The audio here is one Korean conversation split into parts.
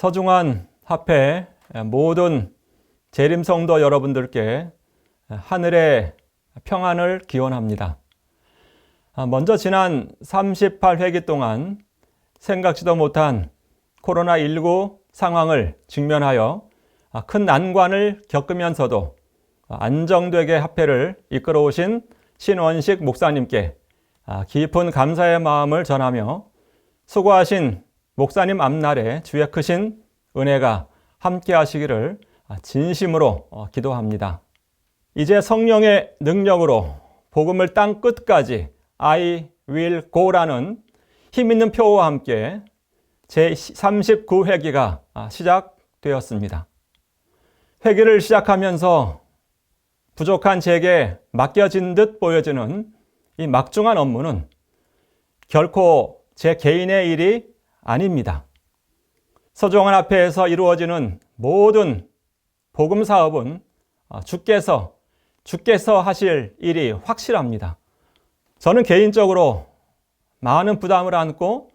서중한 합회 모든 재림성도 여러분들께 하늘의 평안을 기원합니다. 먼저 지난 38회기 동안 생각지도 못한 코로나19 상황을 직면하여 큰 난관을 겪으면서도 안정되게 합회를 이끌어 오신 신원식 목사님께 깊은 감사의 마음을 전하며 수고하신 목사님 앞날에 주의 크신 은혜가 함께 하시기를 진심으로 기도합니다. 이제 성령의 능력으로 복음을 땅 끝까지 I will go라는 힘 있는 표와 함께 제 39회기가 시작되었습니다. 회기를 시작하면서 부족한 제게 맡겨진 듯 보여지는 이 막중한 업무는 결코 제 개인의 일이 아닙니다. 서종원 앞에서 이루어지는 모든 복음 사업은 주께서 주께서 하실 일이 확실합니다. 저는 개인적으로 많은 부담을 안고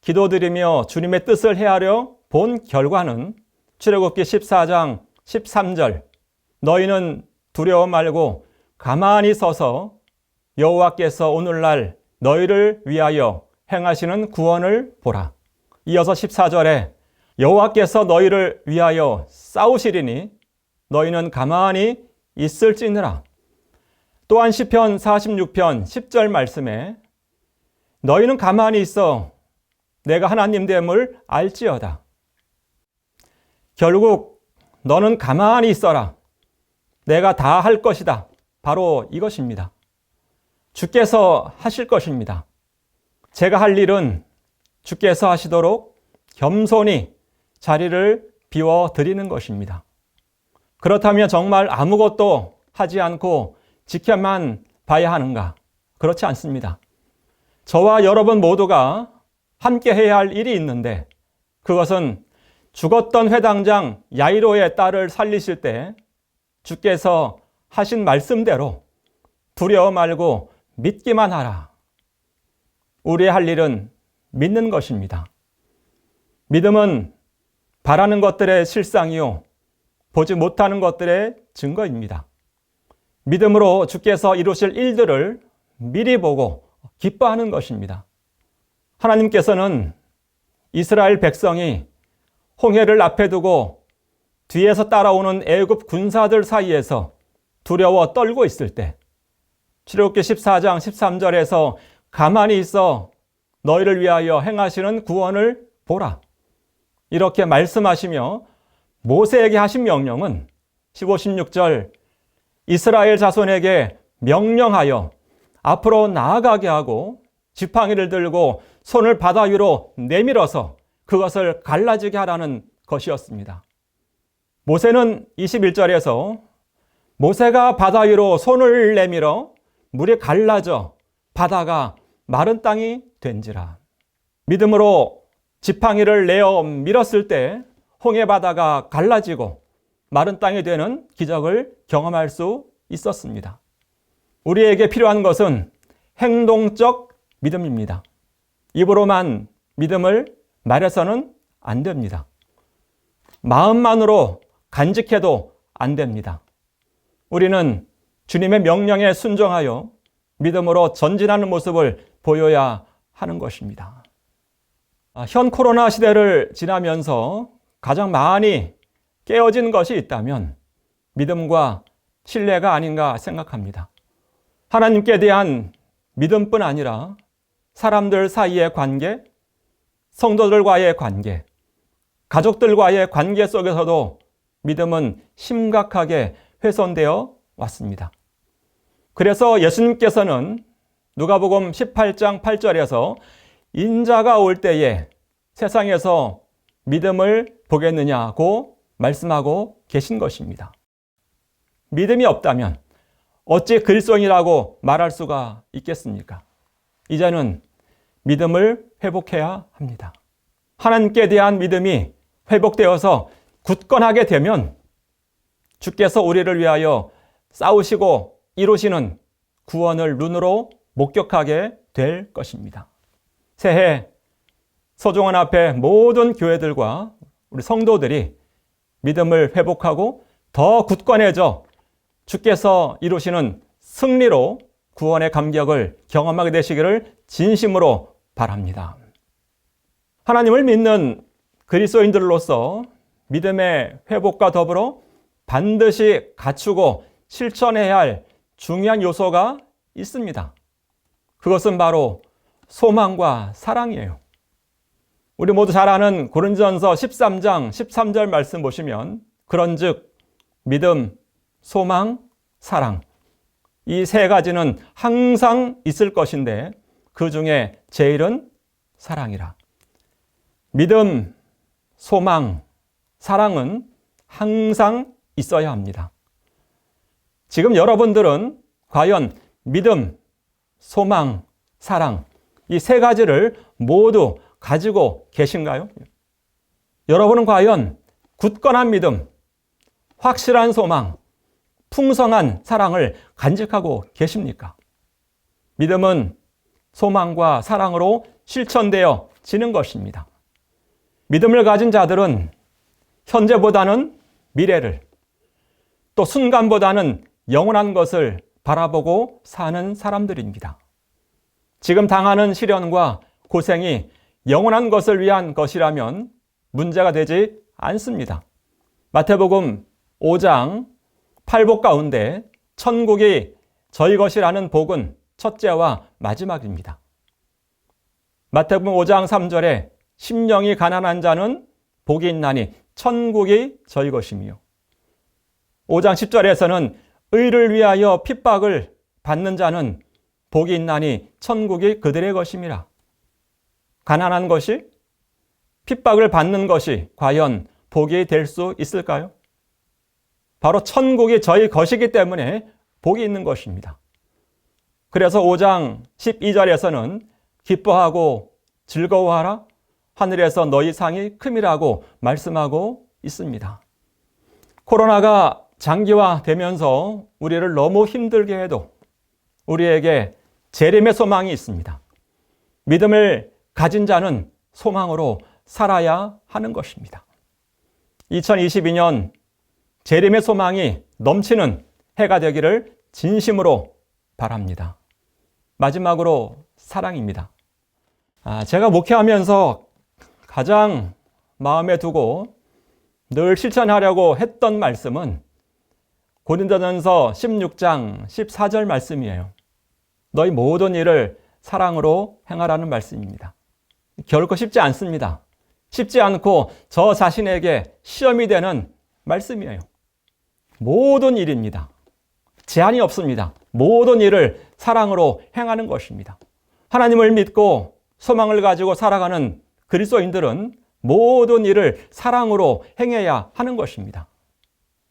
기도드리며 주님의 뜻을 헤아려 본 결과는 출애굽기 14장 13절 너희는 두려워 말고 가만히 서서 여호와께서 오늘날 너희를 위하여 행하시는 구원을 보라. 이어서 14절에 여호와께서 너희를 위하여 싸우시리니 너희는 가만히 있을지니라. 또한 시편 46편 10절 말씀에 너희는 가만히 있어 내가 하나님 됨을 알지어다. 결국 너는 가만히 있어라. 내가 다 할 것이다. 바로 이것입니다. 주께서 하실 것입니다. 제가 할 일은 주께서 하시도록 겸손히 자리를 비워 드리는 것입니다. 그렇다면 정말 아무것도 하지 않고 지켜만 봐야 하는가? 그렇지 않습니다. 저와 여러분 모두가 함께 해야 할 일이 있는데 그것은 죽었던 회당장 야이로의 딸을 살리실 때 주께서 하신 말씀대로 두려워 말고 믿기만 하라. 우리의 할 일은 믿는 것입니다. 믿음은 바라는 것들의 실상이요. 보지 못하는 것들의 증거입니다. 믿음으로 주께서 이루실 일들을 미리 보고 기뻐하는 것입니다. 하나님께서는 이스라엘 백성이 홍해를 앞에 두고 뒤에서 따라오는 애굽 군사들 사이에서 두려워 떨고 있을 때 출애굽기 14장 13절에서 가만히 있어 너희를 위하여 행하시는 구원을 보라. 이렇게 말씀하시며 모세에게 하신 명령은 15, 16절 이스라엘 자손에게 명령하여 앞으로 나아가게 하고 지팡이를 들고 손을 바다 위로 내밀어서 그것을 갈라지게 하라는 것이었습니다. 모세는 21절에서 모세가 바다 위로 손을 내밀어 물이 갈라져 바다가 마른 땅이 된지라. 믿음으로 지팡이를 내어 밀었을 때 홍해 바다가 갈라지고 마른 땅이 되는 기적을 경험할 수 있었습니다. 우리에게 필요한 것은 행동적 믿음입니다. 입으로만 믿음을 말해서는 안 됩니다. 마음만으로 간직해도 안 됩니다. 우리는 주님의 명령에 순종하여 믿음으로 전진하는 모습을 보여야 하는 것입니다. 아, 현 코로나 시대를 지나면서 가장 많이 깨어진 것이 있다면 믿음과 신뢰가 아닌가 생각합니다. 하나님께 대한 믿음뿐 아니라 사람들 사이의 관계, 성도들과의 관계, 가족들과의 관계 속에서도 믿음은 심각하게 훼손되어 왔습니다. 그래서 예수님께서는 누가복음 18장 8절에서 인자가 올 때에 세상에서 믿음을 보겠느냐고 말씀하고 계신 것입니다. 믿음이 없다면 어찌 글썽이라고 말할 수가 있겠습니까? 이제는 믿음을 회복해야 합니다. 하나님께 대한 믿음이 회복되어서 굳건하게 되면 주께서 우리를 위하여 싸우시고 이루시는 구원을 눈으로 목격하게 될 것입니다. 새해 서종원 앞에 모든 교회들과 우리 성도들이 믿음을 회복하고 더 굳건해져 주께서 이루시는 승리로 구원의 감격을 경험하게 되시기를 진심으로 바랍니다. 하나님을 믿는 그리스도인들로서 믿음의 회복과 더불어 반드시 갖추고 실천해야 할 중요한 요소가 있습니다. 그것은 바로 소망과 사랑이에요. 우리 모두 잘 아는 고린전서 13장 13절 말씀 보시면 그런즉 믿음, 소망, 사랑 이 세 가지는 항상 있을 것인데 그 중에 제일은 사랑이라. 믿음, 소망, 사랑은 항상 있어야 합니다. 지금 여러분들은 과연 믿음, 소망, 사랑 이 세 가지를 모두 가지고 계신가요? 여러분은 과연 굳건한 믿음, 확실한 소망, 풍성한 사랑을 간직하고 계십니까? 믿음은 소망과 사랑으로 실천되어 지는 것입니다. 믿음을 가진 자들은 현재보다는 미래를 또 순간보다는 영원한 것을 바라보고 사는 사람들입니다. 지금 당하는 시련과 고생이 영원한 것을 위한 것이라면 문제가 되지 않습니다. 마태복음 5장 8복 가운데 천국이 저희 것이라는 복은 첫째와 마지막입니다. 마태복음 5장 3절에 심령이 가난한 자는 복이 있나니 천국이 저희 것이며 5장 10절에서는 의를 위하여 핍박을 받는 자는 복이 있나니 천국이 그들의 것임이라. 가난한 것이 핍박을 받는 것이 과연 복이 될 수 있을까요? 바로 천국이 저희 것이기 때문에 복이 있는 것입니다. 그래서 5장 12절에서는 기뻐하고 즐거워하라 하늘에서 너희 상이 큼이라고 말씀하고 있습니다. 코로나가 장기화되면서 우리를 너무 힘들게 해도 우리에게 재림의 소망이 있습니다. 믿음을 가진 자는 소망으로 살아야 하는 것입니다. 2022년 재림의 소망이 넘치는 해가 되기를 진심으로 바랍니다. 마지막으로 사랑입니다. 아, 제가 목회하면서 가장 마음에 두고 늘 실천하려고 했던 말씀은 고린도전서 16장 14절 말씀이에요. 너희 모든 일을 사랑으로 행하라는 말씀입니다. 결코 쉽지 않습니다. 쉽지 않고 저 자신에게 시험이 되는 말씀이에요. 모든 일입니다. 제한이 없습니다. 모든 일을 사랑으로 행하는 것입니다. 하나님을 믿고 소망을 가지고 살아가는 그리스도인들은 모든 일을 사랑으로 행해야 하는 것입니다.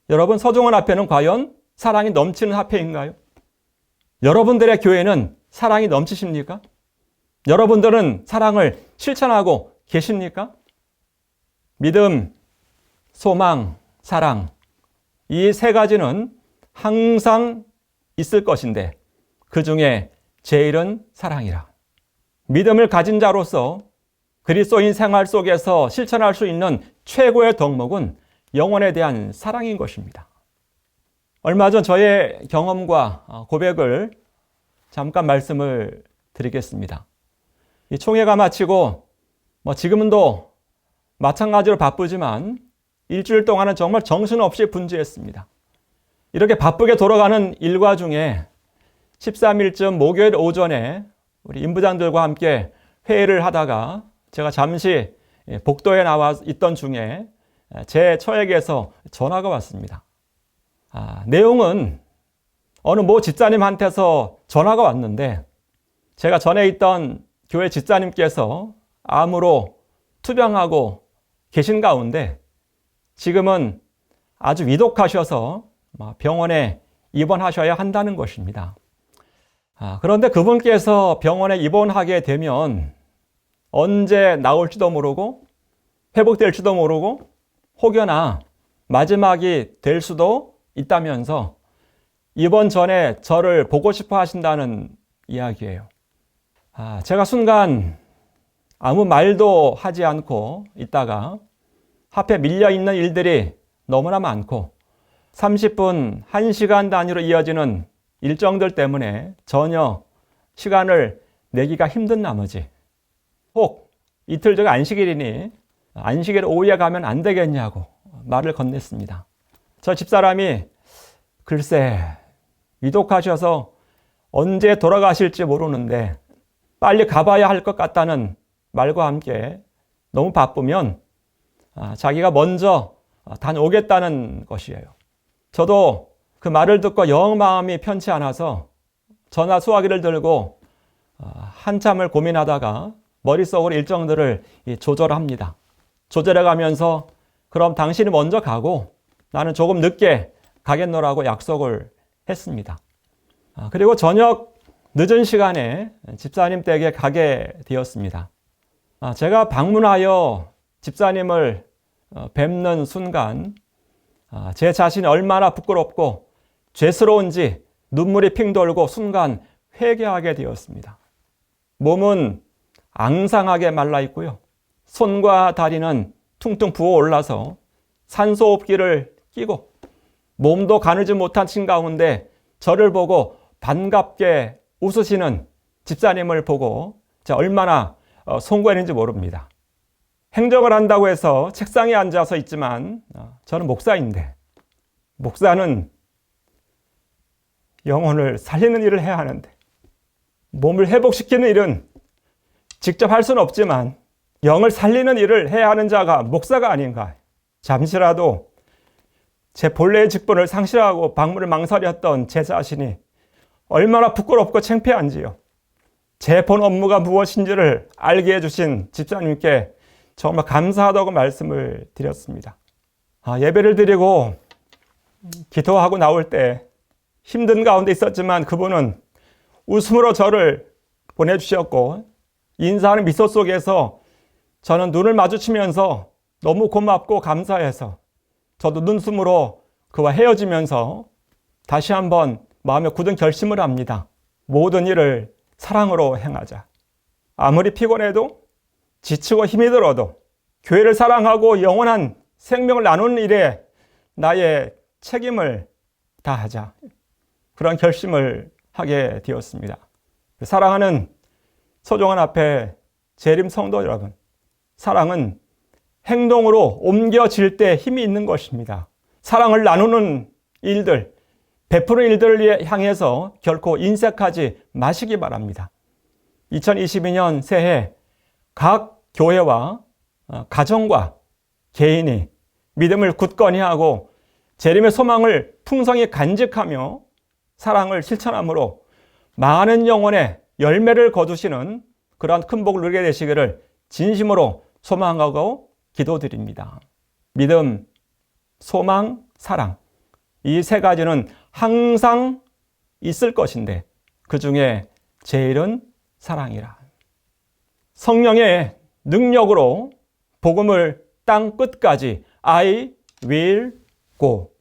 여러분, 서종원 앞에는 과연 사랑이 넘치는 화폐인가요? 여러분들의 교회는 사랑이 넘치십니까? 여러분들은 사랑을 실천하고 계십니까? 믿음, 소망, 사랑. 이 세 가지는 항상 있을 것인데 그 중에 제일은 사랑이라. 믿음을 가진 자로서 그리스도인 생활 속에서 실천할 수 있는 최고의 덕목은 영혼에 대한 사랑인 것입니다. 얼마 전 저의 경험과 고백을 잠깐 말씀을 드리겠습니다. 이 총회가 마치고 뭐 지금도 마찬가지로 바쁘지만 일주일 동안은 정말 정신없이 분주했습니다. 이렇게 바쁘게 돌아가는 일과 중에 13일쯤 목요일 오전에 우리 임부장들과 함께 회의를 하다가 제가 잠시 예, 복도에 나와 있던 중에 제 처에게서 전화가 왔습니다. 아, 내용은 어느 모 집사님한테서 전화가 왔는데 제가 전에 있던 교회 집사님께서 암으로 투병하고 계신 가운데 지금은 아주 위독하셔서 병원에 입원하셔야 한다는 것입니다. 아, 그런데 그분께서 병원에 입원하게 되면 언제 나올지도 모르고 회복될지도 모르고 혹여나 마지막이 될 수도 있다면서 이번 전에 저를 보고 싶어 하신다는 이야기예요. 아, 제가 순간 아무 말도 하지 않고 있다가 앞에 밀려 있는 일들이 너무나 많고 30분, 1시간 단위로 이어지는 일정들 때문에 전혀 시간을 내기가 힘든 나머지 혹 이틀 전 안식일이니 안식일 오후에 가면 안 되겠냐고 말을 건넸습니다. 저 집사람이 글쎄 위독하셔서 언제 돌아가실지 모르는데 빨리 가봐야 할 것 같다는 말과 함께 너무 바쁘면 아, 자기가 먼저 다녀오겠다는 것이에요. 저도 그 말을 듣고 영 마음이 편치 않아서 전화 수화기를 들고 아, 한참을 고민하다가 머릿속으로 일정들을 조절합니다. 조절해 가면서 그럼 당신이 먼저 가고 나는 조금 늦게 가겠노라고 약속을 했습니다. 아, 그리고 저녁 늦은 시간에 집사님 댁에 가게 되었습니다. 아, 제가 방문하여 집사님을 어, 뵙는 순간 아, 제 자신이 얼마나 부끄럽고 죄스러운지 눈물이 핑 돌고 순간 회개하게 되었습니다. 몸은 앙상하게 말라 있고요. 손과 다리는 퉁퉁 부어 올라서 산소 호흡기를 끼고 몸도 가누지 못한 친 가운데 저를 보고 반갑게 웃으시는 집사님을 보고 얼마나 어, 송구했는지 모릅니다. 행정을 한다고 해서 책상에 앉아서 있지만 어, 저는 목사인데 목사는 영혼을 살리는 일을 해야 하는데 몸을 회복시키는 일은 직접 할 수는 없지만 영을 살리는 일을 해야 하는 자가 목사가 아닌가. 잠시라도 제 본래의 직분을 상실하고 방문을 망설였던 제 자신이 얼마나 부끄럽고 창피한지요. 제 본 업무가 무엇인지를 알게 해주신 집사님께 정말 감사하다고 말씀을 드렸습니다. 아, 예배를 드리고 기도하고 나올 때 힘든 가운데 있었지만 그분은 웃음으로 저를 보내주셨고 인사하는 미소 속에서 저는 눈을 마주치면서 너무 고맙고 감사해서 저도 눈숨으로 그와 헤어지면서 다시 한번 마음에 굳은 결심을 합니다. 모든 일을 사랑으로 행하자. 아무리 피곤해도 지치고 힘이 들어도 교회를 사랑하고 영원한 생명을 나누는 일에 나의 책임을 다하자. 그런 결심을 하게 되었습니다. 사랑하는 소중한 앞에 재림 성도 여러분, 사랑은 행동으로 옮겨질 때 힘이 있는 것입니다. 사랑을 나누는 일들, 베푸는 일들을 향해서 결코 인색하지 마시기 바랍니다. 2022년 새해 각 교회와 어, 가정과 개인이 믿음을 굳건히 하고 재림의 소망을 풍성히 간직하며 사랑을 실천함으로 많은 영혼의 열매를 거두시는 그러한 큰 복을 누리게 되시기를 진심으로 소망하고 기도드립니다. 믿음, 소망, 사랑. 이 세 가지는 항상 있을 것인데 그 중에 제일은 사랑이라. 성령의 능력으로 복음을 땅 끝까지 I will go.